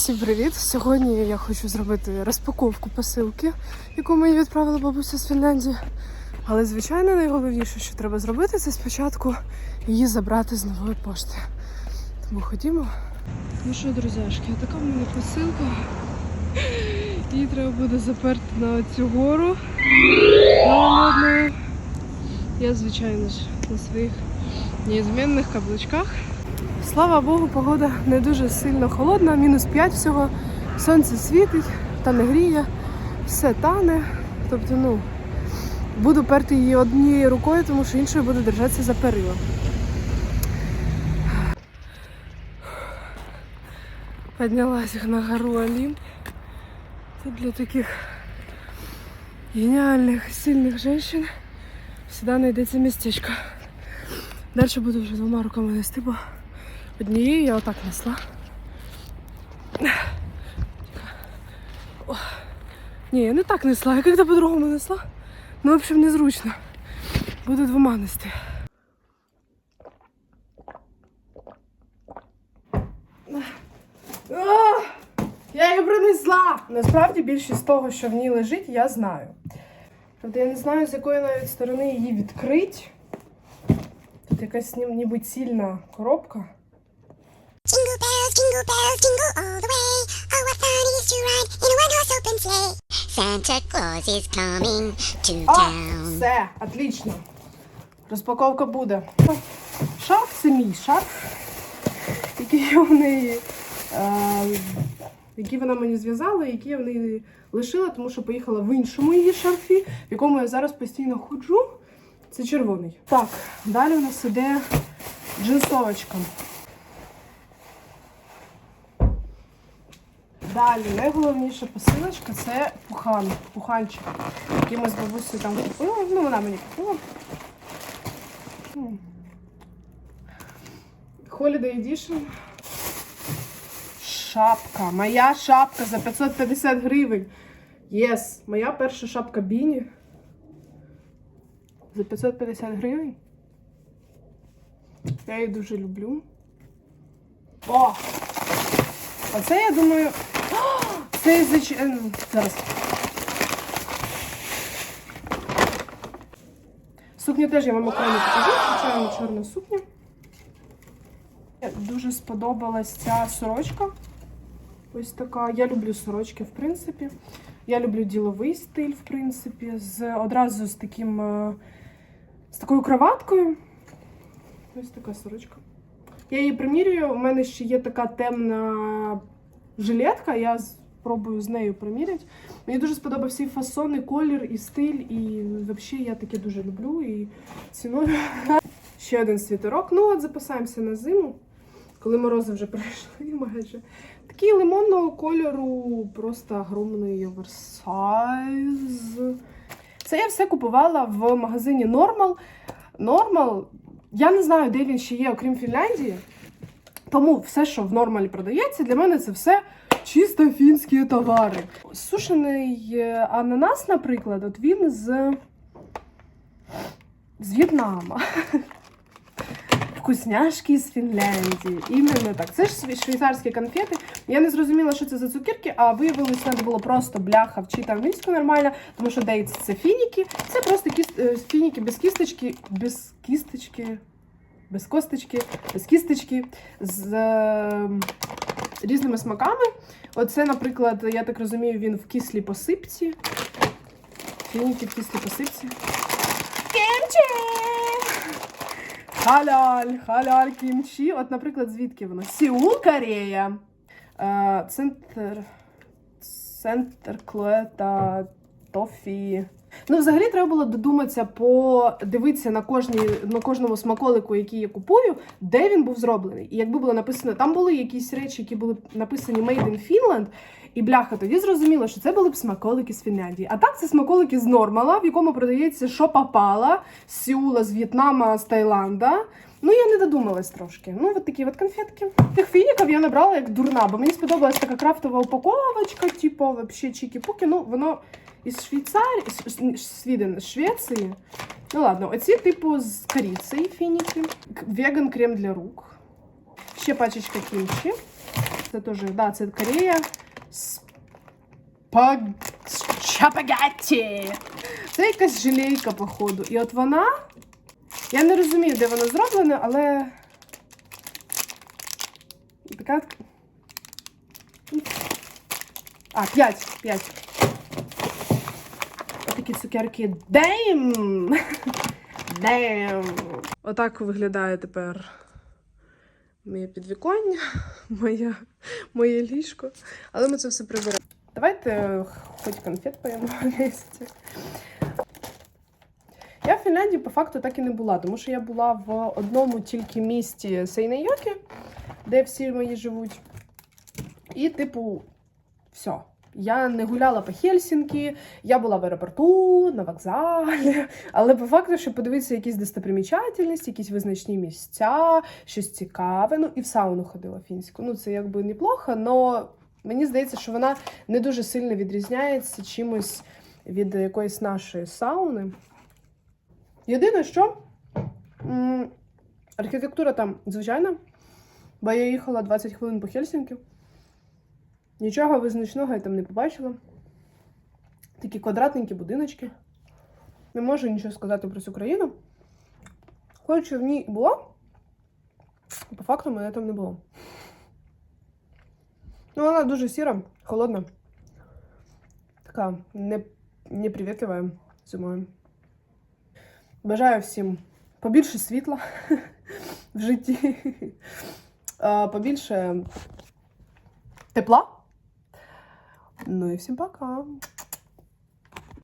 Всім привіт! Сьогодні я хочу зробити розпаковку посилки, яку мені відправила бабуся з Фінляндії. Але, звичайно, найголовніше, що треба зробити, це спочатку її забрати з нової пошти. Тому ходімо. Ну що, друзяшки, така в мене посилка. Її треба буде заперти на цю гору. Я, звичайно ж, на своїх неізмінних каблучках. Слава Богу, погода не дуже сильно холодна, мінус 5 всього. Сонце світить, та не гріє, все тане. Тобто, ну, буду перти її однією рукою, тому що іншою буду держатися за перила. Поднялась на гору Олімп. Тут для таких гениальних, сильних жінок всегда знайдеться містечко. Далі буду вже двома руками нести, бо однією я отак несла. Ні, я не так несла, я як-то по-другому несла. Ну, в общем, незручно. Буду двома нести. А! Я її принесла! Насправді більшість того, що в ній лежить, я знаю. Правда, я не знаю, з якої навіть сторони її відкрити. Тут якась ні- ніби цільна коробка. Jingle bells, jingle bells, jingle all the way. Oh, what fun it is to ride in a one-horse open sleigh. Santa Claus is coming to town. все, отлично. Розпаковка буде. Шарф це мій шарф, який я в неї, е, який вона мені зв'язала, який я в неї лишила, тому що поїхала в іншому її шарфі, в якому я зараз постійно ходжу. Це червоний. Так, далі у нас іде джинсовочка. Далі найголовніша посилочка це пухан, пуханчик, який ми з бабусею там купили. Ну, вона мені купила. Holiday Edition. Шапка. Моя шапка за 550 гривень. Єс, моя перша шапка Біні. За 550 гривень. Я її дуже люблю. О! Оце я думаю. О, Це зач... е, ну, Зараз. Сукню теж я вам окремо покажу. Звичайно, чорна сукня. Дуже сподобалась ця сорочка. Ось така. Я люблю сорочки, в принципі. Я люблю діловий стиль, в принципі, з одразу з таким е, з такою кроваткою. Ось така сорочка. Я її примірюю. У мене ще є така темна жилетка. Я спробую з нею приміряти. Мені дуже сподобався і фасон, і колір, і стиль, і взагалі я таке дуже люблю і ціную. Ще один світерок. Ну от запасаємося на зиму, коли морози вже пройшли майже. Такий лимонного кольору, просто огромний оверсайз. Це я все купувала в магазині Normal. Normal, я не знаю, де він ще є, окрім Фінляндії. Тому все, що в нормалі продається, для мене це все чисто фінські товари. Сушений е, ананас, наприклад, от він з, з В'єтнама. Вкусняшки з Фінляндії. Іменно так. Це ж швейцарські конфети. Я не зрозуміла, що це за цукерки, а виявилось, треба було просто бляха вчити англійську нормально, тому що деякі це фініки. Це просто кіст... е, фініки без кісточки, без кісточки, без косточки, без кісточки, з е, різними смаками. Оце, наприклад, я так розумію, він в кислій посипці. Фініки в кислій посипці. Кімчі! Халяль, халяль, кімчі. От, наприклад, звідки воно? Сеул, Корея. Е, центр. Центр Клета Тофі. Ну, взагалі, треба було додуматися, подивитися на, кожній, на кожному смаколику, який я купую, де він був зроблений. І якби було написано, там були якісь речі, які були написані Made in Finland, і бляха, тоді зрозуміло, що це були б смаколики з Фінляндії. А так це смаколики з Нормала, в якому продається, що попало, з Сеула, з В'єтнама, з Таїланда. Ну, я не додумалась трошки. Ну, от такі от конфетки. Тих фініків я набрала як дурна, бо мені сподобалась така крафтова упаковочка, типу, вообще чікі-пуки. Ну, воно із Швейцарії, з- з- Свіден, з Швеції. Ну ладно, оці типу з корицею фініки. К- Веган крем для рук. Ще пачечка кімчі. Це теж, да, це Корея. Спаг... Чапагатті. Це якась желейка, походу. І от вона. Я не розумію, де вона зроблена, але. Така. А, 5. 5. Такі цукерки. Дейм! Дейм! Отак виглядає тепер моє підвіконня, моє, моє ліжко. Але ми це все приберемо. Давайте хоч конфет поїмо. Я в Фінляндії по факту так і не була, тому що я була в одному тільки місті Сейнайокі, де всі мої живуть. І, типу, все. Я не гуляла по Хельсінкі, я була в аеропорту, на вокзалі. Але по факту, щоб подивитися якісь достопримічательності, якісь визначні місця, щось цікаве. Ну і в сауну ходила фінську. Ну, це якби неплохо, але мені здається, що вона не дуже сильно відрізняється чимось від якоїсь нашої сауни. Єдине, що м, архітектура там звичайна, бо я їхала 20 хвилин по Хельсінкі. Нічого визначного я там не побачила. Такі квадратненькі будиночки. Не можу нічого сказати про цю країну. Хоч в ній і була, по факту мене там не було. Ну, вона дуже сіра, холодна. Така не, непривітлива зимою. Бажаю всім побільше світла в житті, побільше тепла. Ну і всім пока.